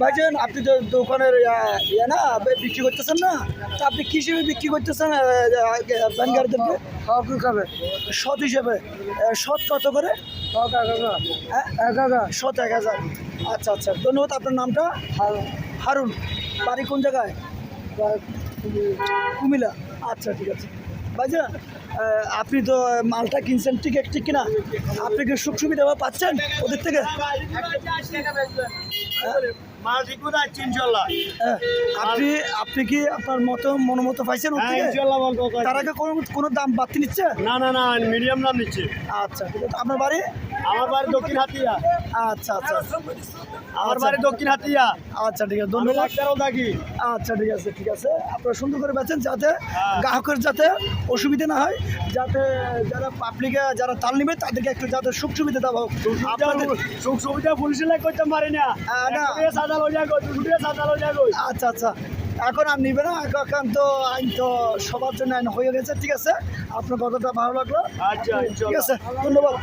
ভাইজান আপনি তো দোকানের ইয়া- না বিক্রি করতেছেন না? তা আপনি কি হিসেবে বিক্রি করতেছেন ব্যাংকারদেরকে? সব খাবে সৎ হিসেবে। সৎ কত করে? এক হাজার? এক হাজার? সৎ এক হাজার। আচ্ছা আচ্ছা ধন্যবাদ আপনার নামটা। হারুন। বাড়ি কোন জায়গায়? কুমিল্লা। আচ্ছা ঠিক আছে। ভাইজান আহ, আপনি তো মালটা কিনছেন ঠিক ঠিক কিনা? আপনি কি সুখ সুবিধা পাচ্ছেন ওদের থেকে? হ্যাঁ, আপনি আপনি কি আপনার মতো মনোমতো পাইছেন হ্যাঁ তার আগে কোনো দাম বাড়তি নিচ্ছে? না না না মিডিয়াম দাম নিচ্ছে। আচ্ছা আপনার বাড়ি? আমার বাড়ি দক্ষিণ হাতিয়া। আচ্ছা আচ্ছা। আমার বাড়ি দক্ষিণ হাতিয়া। আচ্ছা ঠিক আছে ধন্যবাদ। থাকি। আচ্ছা ঠিক আছে ঠিক আছে। আপনারা সুন্দর করে বেছেন যাতে হ্যাঁ। গ্রাহকের যাতে অসুবিধা না হয় যাতে যারা পাবলিকে যারা তাল নিবে তাদেরকে একটু যাতে সুখ সুবিধা দেওয়া হোক। সুখ সুবিধা পুলিশের করতে পারি না। আচ্ছা আচ্ছা। এখন আর নিবে না এখন তো আইন তো সবার জন্য আইন হয়ে গেছে ঠিক আছে? আপনার কথাটা ভালো লাগল। আচ্ছা ঠিক আছে ধন্যবাদ।